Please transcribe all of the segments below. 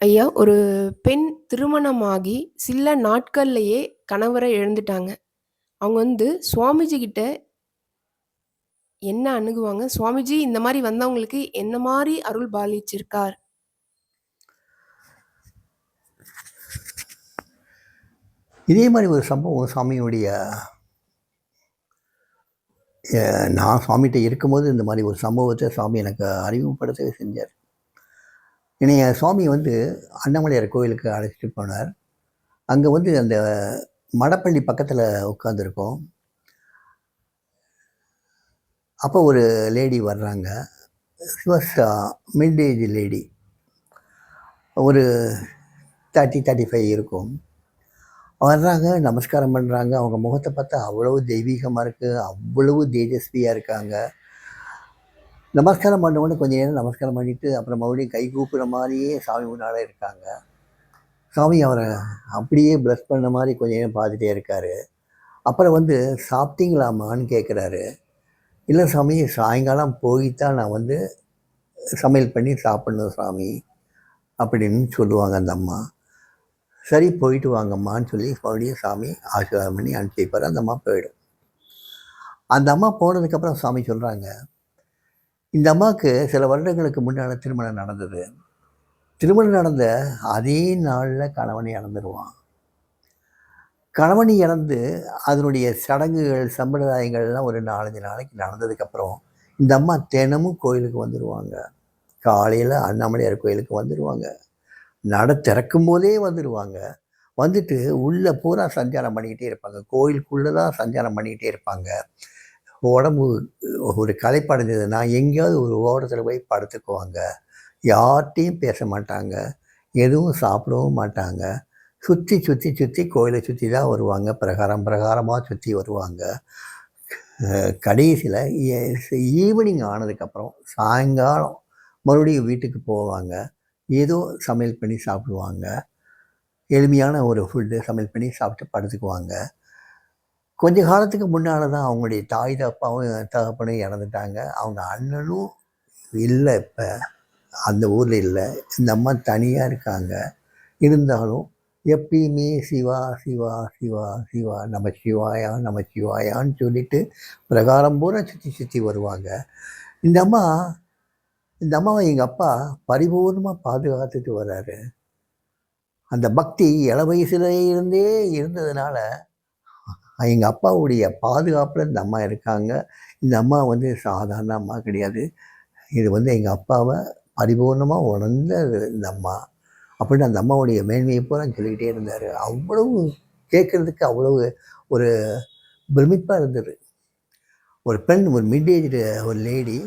ஐயா, ஒரு பெண் திருமணமாகி சில நாட்கள்லயே கணவரை இழந்துட்டாங்க. அவங்க வந்து சுவாமிஜி கிட்ட என்ன அணுகுவாங்க? சுவாமிஜி இந்த மாரி வந்தவங்களுக்கு என்ன மாரி அருள் பாலிச்சிருக்கார்? இதே மாதிரி ஒரு சம்பவம் சாமியுடைய நான் சாமிகிட்ட இருக்கும்போது இந்த மாதிரி ஒரு சம்பவத்தை சாமி எனக்கு அறிமுகப்படுத்தவே செஞ்சார் என்னைய சுவாமி வந்து அண்ணாமலையார் கோயிலுக்கு அழைச்சிட்டு போனார். அங்கே வந்து அந்த மடப்பள்ளி பக்கத்தில் உட்காந்துருக்கோம் அப்போ ஒரு லேடி வர்றாங்க. வாஸ் மிட் ஏஜ் லேடி ஒரு தேர்ட்டி தேர்ட்டி ஃபைவ் இருக்கும். வர்றாங்க நமஸ்காரம் பண்ணுறாங்க அவங்க முகத்தை பார்த்தா அவ்வளவு தெய்வீகமாக இருக்குது அவ்வளவு தேஜஸ்வியாக இருக்காங்க. நமஸ்காரம் பண்ண உடனே நேரம் நமஸ்காரம் பண்ணிவிட்டு அப்புறம் மறுபடியும் கை கூப்புற மாதிரியே சாமி முன்னால் இருக்காங்க. சாமி அவரை அப்படியே ப்ளஸ் பண்ண மாதிரி கொஞ்சம் நேரம் பார்த்துட்டே இருக்காரு. அப்புறம் வந்து சாப்பிட்டீங்களாமான்னு கேட்குறாரு இல்லை சாமி சாயங்காலம் போய்த்தான் நான் வந்து சமையல் பண்ணி சாப்பிடணும் சாமி அப்படின்னு சொல்லுவாங்க அந்த அம்மா. சரி போயிட்டு வாங்கம்மான்னு சொல்லி மறுபடியும் சாமி ஆசீர்வாதம் பண்ணி அனுப்பிச்சி வைப்பார். அந்த அம்மா போயிடும். அந்த அம்மா போனதுக்கப்புறம் சாமி சொல்கிறாங்க இந்த அம்மாவுக்கு சில வருடங்களுக்கு முன்னால் திருமணம் நடந்தது. திருமணம் நடந்த அதே நாளில் கணவனை இறந்துடுவான் கணவன் இறந்து அதனுடைய சடங்குகள் சம்பிரதாயங்கள்லாம் ஒரு நாலஞ்சு நாளைக்கு நடந்ததுக்கப்புறம் இந்த அம்மா தினமும் கோயிலுக்கு வந்துடுவாங்க காலையில் அண்ணாமலையார் கோயிலுக்கு வந்துடுவாங்க நட திறக்கும் போதே வந்துடுவாங்க வந்துட்டு உள்ளே பூரா சஞ்சாரம் பண்ணிக்கிட்டே இருப்பாங்க. கோயிலுக்குள்ளே தான் சஞ்சாரம் பண்ணிக்கிட்டே இருப்பாங்க. உடம்பு ஒரு களைப்படைஞ்சதுன்னா எங்கேயாவது ஒரு ஓரத்தில் போய் படுத்துக்குவாங்க. யார்கிட்டையும் பேச மாட்டாங்க. எதுவும் சாப்பிடவும் மாட்டாங்க. சுற்றி சுற்றி சுற்றி கோயிலை சுற்றி தான் வருவாங்க. பிரகாரம் பிரகாரமாக சுற்றி வருவாங்க. கடைசியில் ஈவினிங் ஆனதுக்கப்புறம் சாயங்காலம் மறுபடியும் வீட்டுக்கு போவாங்க. ஏதோ சமையல் பண்ணி சாப்பிடுவாங்க. எளிமையான ஒரு ஃபுட்டு சமையல் பண்ணி சாப்பிட்டு படுத்துக்குவாங்க. கொஞ்ச காலத்துக்கு முன்னால் தான் அவங்களுடைய தாய் தப்பாவும் தகப்பனும் இறந்துட்டாங்க. அவங்க அண்ணனும் இல்லை இப்போ. அந்த ஊரில் இல்லை. இந்த அம்மா தனியாக இருக்காங்க. இருந்தாலும் எப்பயுமே சிவா சிவா சிவா சிவா நம்ம சிவாயா நம்ம சிவாயான்னு சொல்லிட்டு பிரகாரம் பூரா சுற்றி சுற்றி வருவாங்க. இந்த அம்மா இந்த அம்மாவை எங்கள் அப்பா பரிபூர்ணமாக பாதுகாத்துட்டு வர்றாரு அந்த பக்தி இள வயசுல இருந்தே இருந்ததுனால எங்கள் அப்பாவுடைய பாதுகாப்பில் இந்த அம்மா இருக்காங்க. இந்த அம்மா வந்து சாதாரண அம்மா கிடையாது. இது வந்து எங்கள் அப்பாவை பரிபூர்ணமாக உணர்ந்த இந்த அம்மா. அப்படின்னு அந்த அம்மாவுடைய மேன்மையை பூரா சொல்லிக்கிட்டே இருந்தார். அவ்வளவு கேட்குறதுக்கு அவ்வளவு ஒரு பிரமிப்பாக இருந்தது. ஒரு பெண் ஒரு மிட் ஏஜ் ஒரு லேடி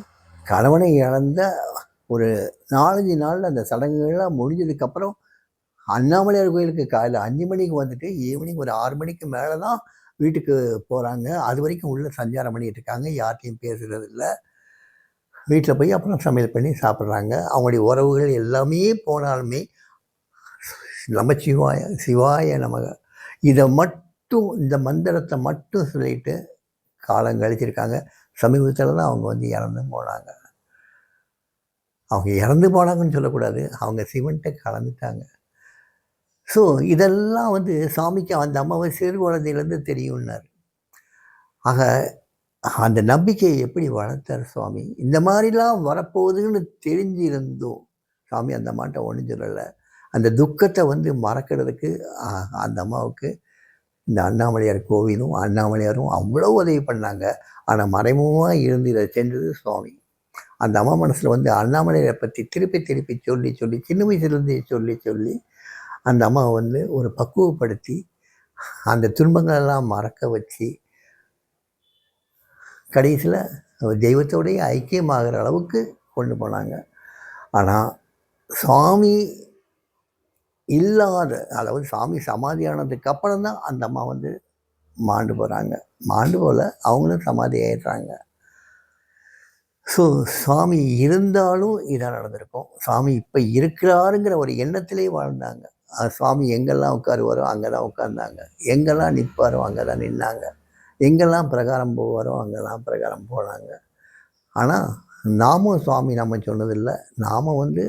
கணவனை இழந்த ஒரு நாலஞ்சு நாளில் அந்த சடங்குகள்லாம் முடிஞ்சதுக்கப்புறம் அண்ணாமலையார் கோயிலுக்கு காலையில் அஞ்சு மணிக்கு வந்துட்டு ஈவினிங் ஒரு ஆறு மணிக்கு மேலே தான் வீட்டுக்கு போகிறாங்க அது வரைக்கும் உள்ளே சஞ்சாரம் பண்ணிகிட்டு இருக்காங்க. யார்கிட்டையும் பேசுகிறது இல்லை வீட்டில் போய் அப்புறம் சமையல் பண்ணி சாப்பிட்றாங்க. அவங்களுடைய உறவுகள் எல்லாமே போனாலுமே நம்ம சிவாய சிவாய நமக. இதை மட்டும் இந்த மந்திரத்தை மட்டும் சொல்லிட்டு காலம் கழிச்சிருக்காங்க. சமீபத்தில் தான் அவங்க வந்து இறந்து போனாங்க. அவங்க இறந்து போனாங்கன்னு சொல்லக்கூடாது. அவங்க சிவன்கிட்ட கலந்துட்டாங்க. ஸோ இதெல்லாம் வந்து சாமிக்கு அந்த அம்மாவை சிறு குழந்தையிலேருந்து தெரியும்னார். ஆக அந்த நம்பிக்கையை எப்படி வளர்த்தார் சுவாமி? இந்த மாதிரிலாம் வரப்போகுதுன்னு தெரிஞ்சிருந்தோம். சாமி அந்த அம்மாட்ட ஒன்றும் சொல்லலை. அந்த துக்கத்தை வந்து மறக்கிறதுக்கு அந்த அம்மாவுக்கு இந்த அண்ணாமலையார் கோவிலும் அண்ணாமலையாரும் அவ்வளோ உதவி பண்ணாங்க. ஆனால் மறைமுகமாக இருந்து இதை செஞ்சது சுவாமி. அந்த அம்மா மனசில் வந்து அண்ணாமலையாரை பற்றி திருப்பி திருப்பி சொல்லி சொல்லி சின்ன வயசுலேருந்து சொல்லி சொல்லி அந்த அம்மாவை வந்து ஒரு பக்குவப்படுத்தி அந்த துன்பங்களெல்லாம் மறக்க வச்சு கடைசியில் தெய்வத்தோடைய ஐக்கியமாகிற அளவுக்கு கொண்டு போனாங்க. ஆனால் சாமி இல்லாத அதாவது சாமி சமாதியானதுக்கு அப்புறம் தான் அந்த அம்மா வந்து மாண்டு போகிறாங்க மாண்டு போல் அவங்களும் சமாதி ஆயிடுறாங்க. ஸோ சாமி இருந்தாலும் இதாக நடந்திருக்கும். சாமி இப்போ இருக்கிறாருங்கிற ஒரு எண்ணத்திலே வாழ்ந்தாங்க. சுவாமி எங்கெல்லாம் உட்காருவாரோ அங்கே தான் உட்கார்ந்தாங்க. எங்கெல்லாம் நிற்பாரோ அங்கே தான் நின்னாங்க. எங்கெல்லாம் பிரகாரம் போவாரோ அங்கெல்லாம் பிரகாரம் போனாங்க. ஆனால் நாமும் சுவாமி நம்ம சொன்னதில்லை. நாம வந்து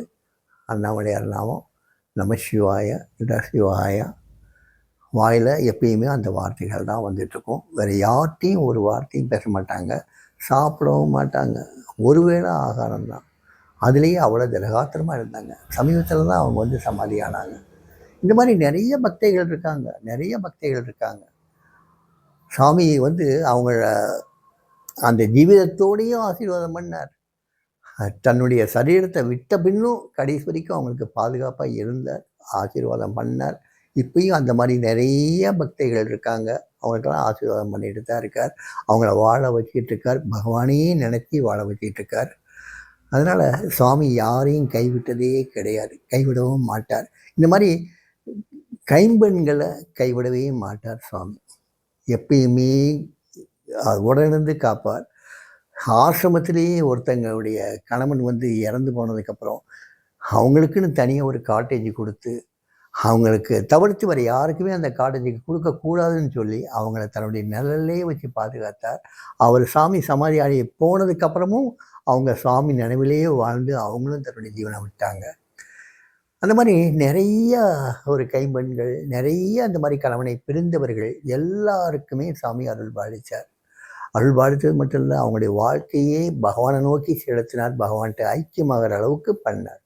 அண்ணாமலையார் நாமம் நம்ம சிவாய இட சிவாய. வாயில் எப்பயுமே அந்த வார்த்தைகள் தான் வந்துட்டுருக்கும். வேறு யார்கிட்டையும் ஒரு வார்த்தையும் பேச மாட்டாங்க. சாப்பிடவும் மாட்டாங்க. ஒருவேளை ஆகாரம் தான் அதுலேயே அவ்வளோ திரகாத்திரமாக இருந்தாங்க. சமீபத்தில் தான் அவங்க வந்து சமாதி ஆனாங்க இந்த மாதிரி நிறைய பக்தைகள் இருக்காங்க. நிறைய பக்தைகள் இருக்காங்க. சாமி வந்து அவங்கள அந்த ஜீவிதத்தோடையும் ஆசீர்வாதம் பண்ணார். தன்னுடைய சரீரத்தை விட்ட பின்னும் கடைசி வரைக்கும் அவங்களுக்கு பாதுகாப்பாக இருந்தார் ஆசீர்வாதம் பண்ணார். இப்பயும் அந்த மாதிரி நிறைய பக்தைகள் இருக்காங்க. அவங்களுக்கெல்லாம் ஆசீர்வாதம் பண்ணிட்டு தான் இருக்கார். அவங்கள வாழ வச்சுக்கிட்டு இருக்கார். பகவானையே நினைச்சி வாழ வச்சுக்கிட்டு இருக்கார். அதனால் சுவாமி யாரையும் கைவிட்டதே கிடையாது. கைவிடவும் மாட்டார். இந்த மாதிரி கைம்பெண்களை கைவிடவே மாட்டார் சுவாமி. எப்பயுமே உடனிருந்து காப்பார். ஆசிரமத்திலேயே ஒருத்தங்களுடைய கணவன் வந்து இறந்து போனதுக்கப்புறம் அவங்களுக்குன்னு தனியாக ஒரு காட்டேஜ் கொடுத்து அவங்களுக்கு தவிர்த்து வர யாருக்குமே அந்த காட்டேஜுக்கு கொடுக்கக்கூடாதுன்னு சொல்லி அவங்கள தன்னுடைய நிழல்லே வச்சு பாதுகாத்தார். அவர் சாமி சமாதி ஆகி போனதுக்கப்புறமும் அவங்க சாமி நினைவிலேயே வாழ்ந்து அவங்களும் தன்னுடைய ஜீவனை விட்டாங்க. அந்த மாதிரி நிறைய ஒரு கைம்பெண்கள் நிறைய அந்த மாதிரி கணவனை பிரிந்தவர்கள் எல்லாருக்குமே சாமி அருள் பாலித்தார் அருள் பாலித்தது மட்டும் இல்லை அவங்களுடைய வாழ்க்கையே பகவானை நோக்கி செலுத்தினார் பகவான்கிட்ட ஐக்கியமாகிற அளவுக்கு பண்ணார்.